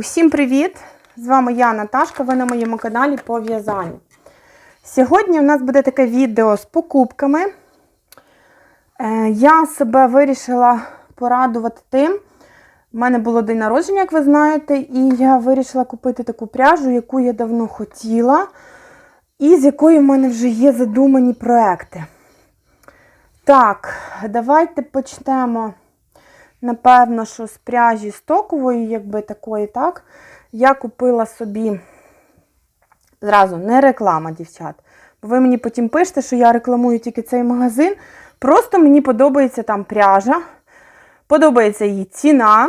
Усім привіт! З вами я, Наташка, ви на моєму каналі по в'язанню. Сьогодні у нас буде таке відео з покупками. Е, Я себе вирішила порадувати тим. У мене було день народження, як ви знаєте, і я вирішила купити таку пряжу, яку я давно хотіла, і з якою в мене вже є задумані проекти. Так, давайте почнемо. Напевно, що з пряжі стокової, якби такої, так, я купила собі зразу не реклама, дівчат. Бо ви мені потім пишете, що я рекламую тільки цей магазин. Просто мені подобається там пряжа, подобається її ціна.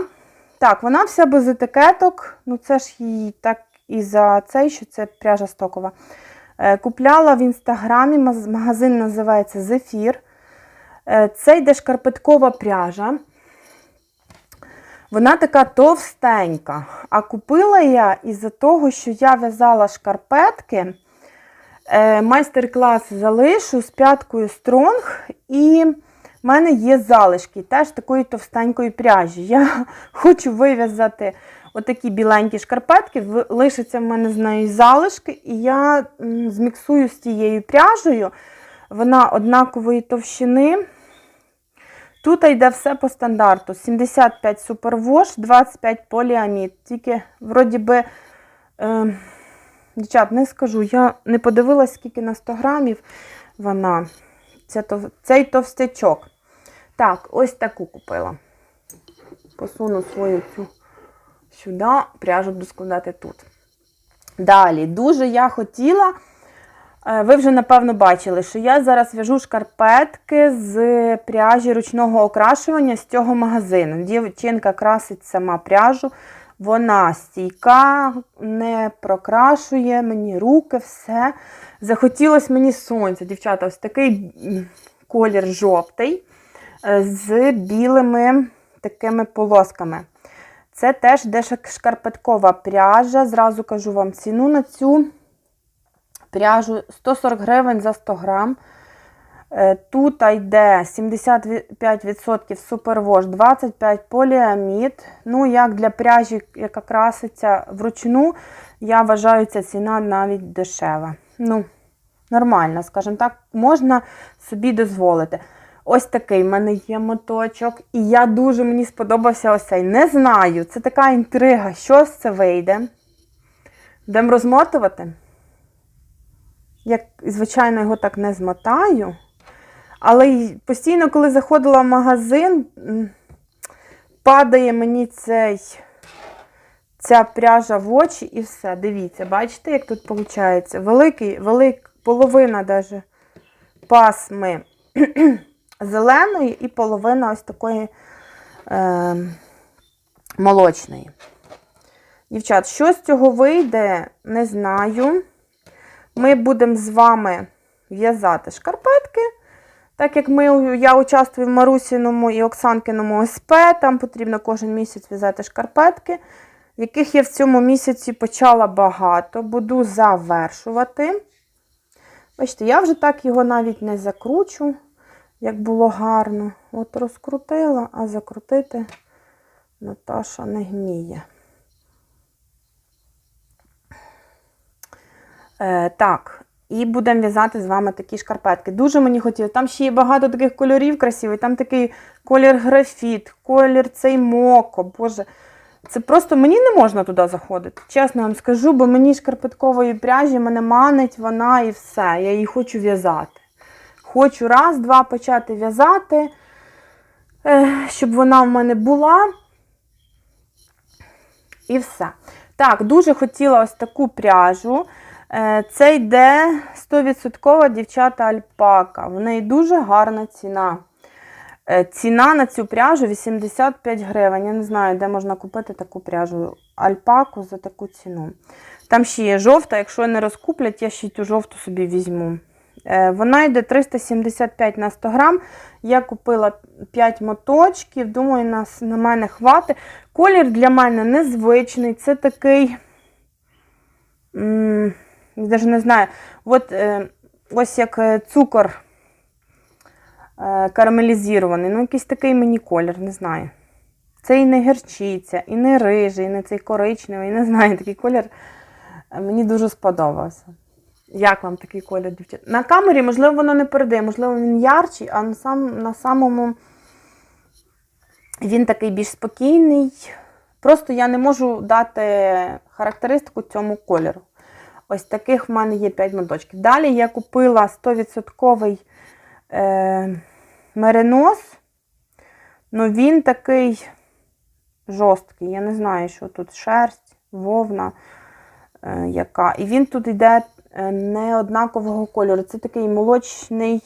Так, вона вся без етикеток. Ну, це ж її так і за цей, що це пряжа стокова. Е, Купляла в інстаграмі, магазин називається Зефір. Е, Це йде шкарпеткова пряжа. Вона така товстенька. А купила я із-за того, що я в'язала шкарпетки. Е, Майстер-клас залишу з п'яткою стронг, і в мене є залишки теж такої товстенької пряжі. Я хочу вив'язати отакі біленькі шкарпетки, лишиться в мене з нею залишки, і я зміксую з тією пряжею. Вона однакової товщини. Тут йде все по стандарту: 75 супервош, 25 поліамід. Тільки, вроді би, е, дівчат, не скажу, я не подивилась, скільки на 100 грамів вона, тов- цей товстячок. Так, ось таку купила. Посуну свою цю сюди, пряжу буду складати тут. Далі, дуже я хотіла. Е, Ви вже, напевно, бачили, що я зараз в'яжу шкарпетки з пряжі ручного окрашування з цього магазину. Дівчинка красить сама пряжу, вона стійка, не прокрашує мені руки, все. Захотілося мені сонця. Дівчата, ось такий колір жовтий е, з білими такими полосками. Це теж де шкарпеткова пряжа. Зразу кажу вам ціну на цю пряжу 140 гривень за 100 грам. Е, Тут йде 75% супервош, 25 поліамід. Ну, як для пряжі, яка краситься вручну, я вважаю, ця ціна навіть дешева. Ну, нормально, скажімо так, можна собі дозволити. Ось такий в мене є моточок. І я дуже мені сподобався ось цей. Не знаю, це така інтрига, що з це вийде. Будемо розмотувати. Я, звичайно, його так не змотаю. Але постійно, коли заходила в магазин, падає мені цей, ця пряжа в очі і все. Дивіться, бачите, як тут виходить? Великий, велик, половина даже пасми зеленої і половина ось такої е, молочної. Дівчат, що з цього вийде, не знаю. Ми будемо з вами в'язати шкарпетки. Так як ми, я участвую в Марусіному і Оксанкиному СП, там потрібно кожен місяць в'язати шкарпетки, яких я в цьому місяці почала багато, буду завершувати. Бачите, я вже так його навіть не закручу, як було гарно. От розкрутила, а закрутити Наташа не вміє. Е, так, і будемо в'язати з вами такі шкарпетки. Дуже мені хотілося. Там ще є багато таких кольорів красивих. Там такий колір графіт, колір цей моко. Боже, це просто мені не можна туди заходити. Чесно вам скажу, бо мені шкарпеткової пряжі мене манить вона і все. Я її хочу в'язати. Хочу раз, два почати в'язати, е, щоб вона в мене була. І все. Так, дуже хотіла ось таку пряжу. Е, Це йде 100% дівчата альпака. В неї дуже гарна ціна. Е, Ціна на цю пряжу 85 гривень. Я не знаю, де можна купити таку пряжу альпаку за таку ціну. Там ще є жовта, якщо не розкуплять, я ще ту жовту собі візьму. Е, Вона йде 375 на 100 грам. Я купила 5 моточків, думаю, нас, на мене хватить. Колір для мене незвичний. Це такий. Навіть не знаю. От е, ось як е, цукор е, карамелізований. Ну, якийсь такий мені колір, не знаю. Це і не гірчиця, і не рижий, і не цей коричневий, не знаю, такий колір е, мені дуже сподобався. Як вам такий колір, дівчат? На камері, можливо, воно не передає, можливо, він ярчий, а на, сам, на самому він такий більш спокійний. Просто я не можу дати характеристику цьому кольору. Ось таких в мене є 5 моточків. Далі я купила 100% е, меринос. Ну, він такий жорсткий. Я не знаю, що тут шерсть, вовна е, яка. І він тут йде е, не однакового кольору. Це такий молочний,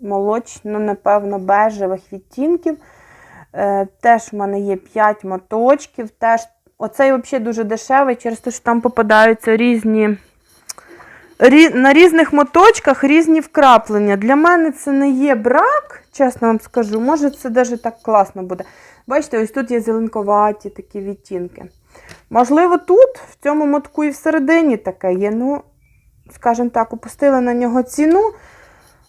молочно, напевно, бежевих відтінків. Е, теж в мене є 5 моточків. Теж, оцей взагалі дуже дешевий, через те, що там попадаються різні. На різних моточках різні вкраплення. Для мене це не є брак, чесно вам скажу. Може, це навіть так класно буде. Бачите, ось тут є зеленковаті такі відтінки. Можливо, тут, в цьому мотку і всередині таке є. Ну, скажімо так, опустили на нього ціну.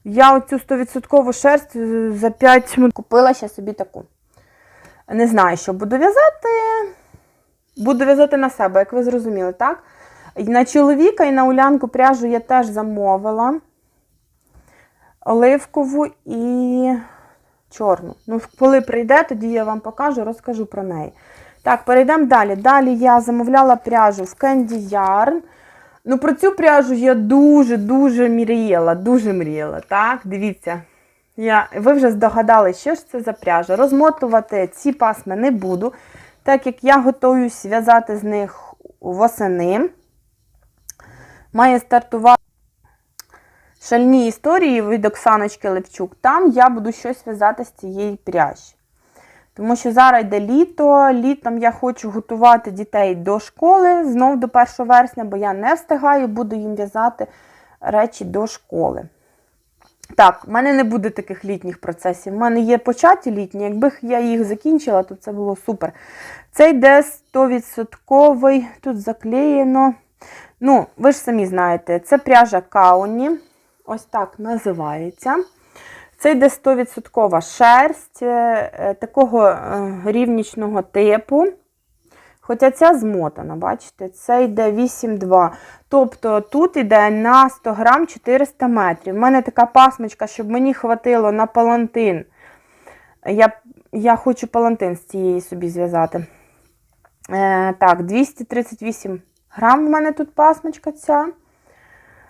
Я оцю 100% шерсть е, за 5 минут купила ще собі таку. Не знаю, що буду в'язати. Буду в'язати на себе, як ви зрозуміли, так? На чоловіка і на улянку пряжу я теж замовила. Оливкову і чорну. Ну, коли прийде, тоді я вам покажу, розкажу про неї. Так, перейдемо далі. Далі я замовляла пряжу в Candy Yarn. Ну, про цю пряжу я дуже-дуже мріяла, дуже мріяла. Так, дивіться. Я, ви вже здогадали, що ж це за пряжа. Розмотувати ці пасми не буду, так як я готуюсь зв'язати з них восени. Має стартувати шальні історії від Оксаночки Левчук. Там я буду щось в'язати з цієї пряжі. Тому що зараз йде літо. Літом я хочу готувати дітей до школи знов до 1 вересня, бо я не встигаю, буду їм в'язати речі до школи. Так, в мене не буде таких літніх процесів. У мене є початі літні. Якби я їх закінчила, то це було супер. Це йде 100%, тут заклеєно. Ну, ви ж самі знаєте, це пряжа Кауні. Ось так називається. Це йде 100% шерсть е, е, такого е, рівнічного типу. Хоча ця змотана, бачите, це йде 8,2. Тобто тут йде на 100 грам 400 метрів. У мене така пасмочка, щоб мені хватило на палантин. Я я хочу палантин з цієї собі зв'язати. Е, Так, 238 грам в мене тут пасмочка ця.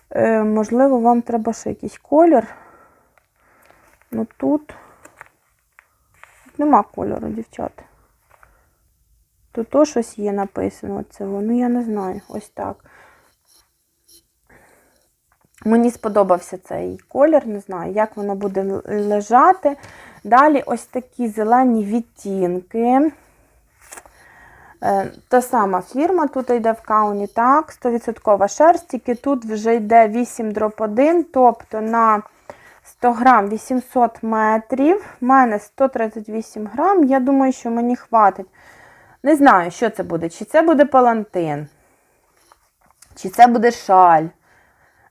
Е, Можливо, вам треба ще якийсь колір. Ну тут нема кольору, дівчата. Тут то щось є написано цього. Ну, я не знаю. Ось так. Мені сподобався цей колір, не знаю, як воно буде лежати. Далі ось такі зелені відтінки. Е, та сама фірма, тут йде в кауні, так, 100% шерсть, тільки тут вже йде 8 дроп 1, тобто на 100 грам 800 метрів. У мене 138 грам. Я думаю, що мені хватить. Не знаю, що це буде. Чи це буде палантин, чи це буде шаль.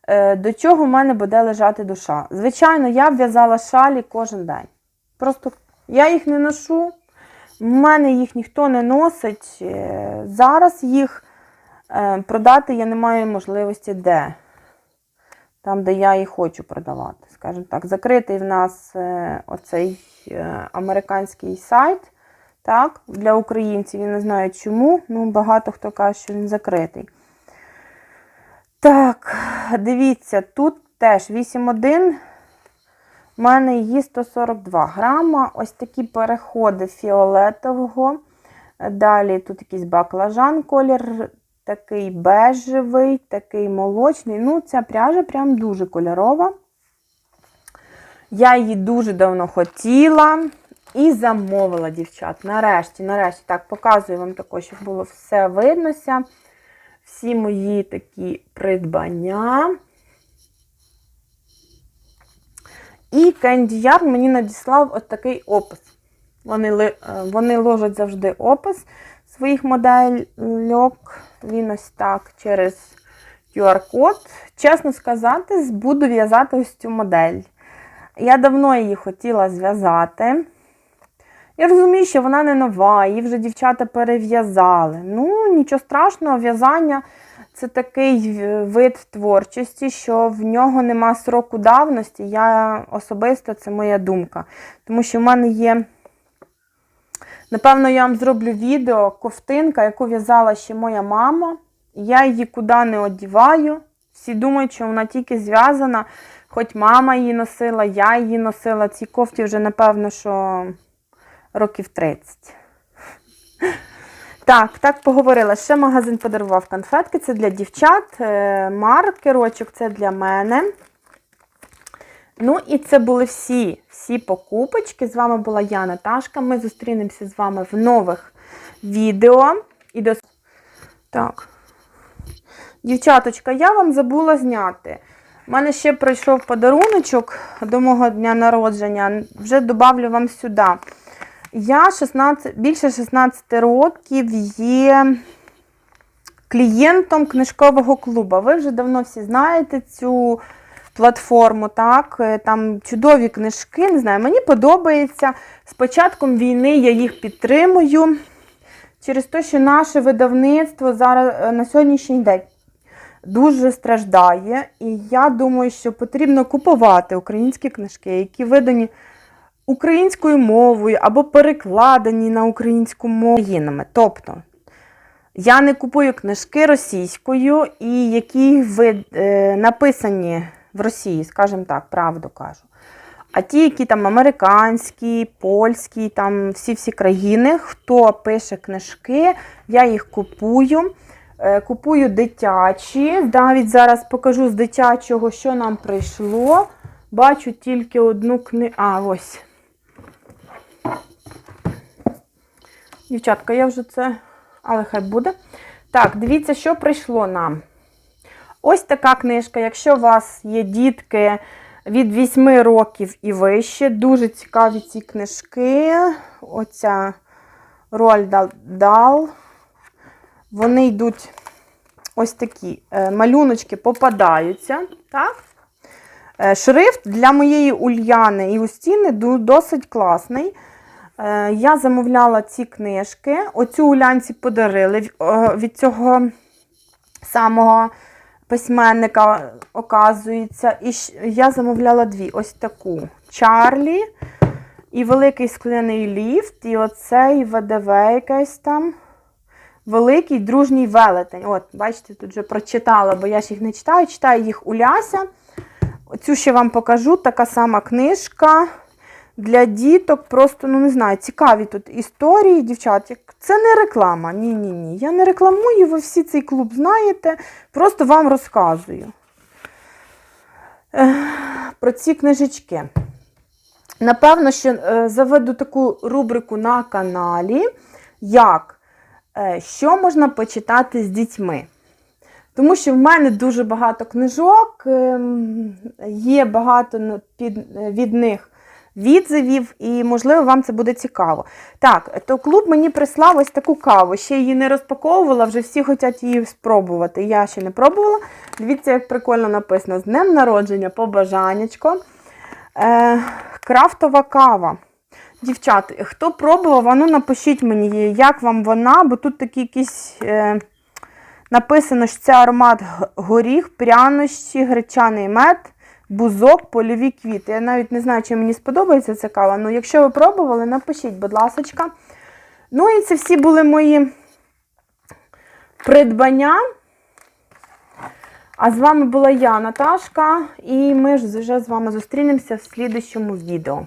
Е, до чого в мене буде лежати душа? Звичайно, я в'язала шалі кожен день. Просто я їх не ношу. В мене їх ніхто не носить. Е, зараз їх е, продати я не маю можливості де. Там, де я їх хочу продавати. Скажімо так, закритий в нас оцей американський сайт. Так, Для українців я не знаю чому, ну багато хто каже, що він закритий. Так, дивіться, тут теж 8,1. У мене її 142 грама. Ось такі переходи фіолетового. Далі тут якийсь баклажан, колір, такий бежевий, такий молочний. Ну, ця пряжа прям дуже кольорова. Я її дуже давно хотіла. І замовила, дівчат. Нарешті, нарешті, так, показую вам також, щоб було все виднося. Всі мої такі придбання. І Candy Yarn мені надіслав от такий опис. Вони вони ложать завжди опис своїх модельок. Він ось так через QR-код. Чесно сказати, буду в'язати ось цю модель. Я давно її хотіла зв'язати. Я розумію, що вона не нова, її вже дівчата перев'язали. Ну, нічого страшного, в'язання це такий е, вид творчості, що в нього нема сроку давності. Я особисто це моя думка. Тому що в мене є. Напевно, я вам зроблю відео ковтинка, яку в'язала ще моя мама. Я її куди не одіваю. Всі думають, що вона тільки зв'язана. Хоч мама її носила, я її носила. Ці кофті вже, напевно, що років 30. Так, так поговорила. Ще магазин подарував конфетки. Це для дівчат. Е, Маркерочок це для мене. Ну і це були всі, всі покупочки. З вами була я, Наташка. Ми зустрінемося з вами в нових відео. І до... Так. Дівчаточка, я вам забула зняти. У мене ще прийшов подаруночок до мого дня народження. Вже добавлю вам сюди. Я 16, більше 16 років є клієнтом книжкового клубу. Ви вже давно всі знаєте цю платформу, так? Е, Там чудові книжки, не знаю, мені подобається. З початком війни я їх підтримую. Через те, що наше видавництво зараз е, на сьогоднішній день дуже страждає. І я думаю, що потрібно купувати українські книжки, які видані українською мовою або перекладені на українську мову країнами. Тобто, я не купую книжки російською, і які ви, е, написані в Росії, скажімо так, правду кажу. А ті, які там американські, польські, там всі-всі країни, хто пише книжки, я їх купую. Е, Купую дитячі. Навіть зараз покажу з дитячого, що нам прийшло. Бачу тільки одну книгу. А, ось. Дівчатка, я вже це, але хай буде. Так, дивіться, що прийшло нам. Ось така книжка. Якщо у вас є дітки від 8 років і вище, дуже цікаві ці книжки. Оця Роальд Дал. Вони йдуть ось такі е, малюночки попадаються. так? Е, Шрифт для моєї Ульяни і Устіни досить класний. Е, Я замовляла ці книжки. Оцю Улянці подарили е, від цього самого письменника, оказується. І я замовляла дві: ось таку Чарлі і великий скляний ліфт, і оцей ВДВ якесь там. Великий дружній велетень. От, бачите, тут вже прочитала, бо я ж їх не читаю, читаю їх Уляся. Оцю ще вам покажу, така сама книжка для діток. Просто, ну не знаю, цікаві тут історії, дівчат. Це не реклама. Ні-ні ні. Я не рекламую, ви всі цей клуб знаєте. Просто вам розказую про ці книжечки. Напевно, що е, заведу таку рубрику на каналі, як е, що можна почитати з дітьми. Тому що в мене дуже багато книжок, ем, є багато е, від них відзивів, і, можливо, вам це буде цікаво. Так, то клуб мені прислав ось таку каву. Ще її не розпаковувала, вже всі хочуть її спробувати. Я ще не пробувала. Дивіться, як прикольно написано: з днем народження, побажанечко. Е, крафтова кава. Дівчат, хто пробував, а ну напишіть мені, як вам вона, бо тут такі якісь. Е, Написано, що це аромат горіх, прянощі, гречаний мед, бузок, польові квіти. Я навіть не знаю, чи мені сподобається ця кава. Ну, якщо ви пробували, напишіть, будь ласка. Ну і це всі були мої придбання. А з вами була я, Наташка, і ми ж вже з вами зустрінемося в слідущому відео.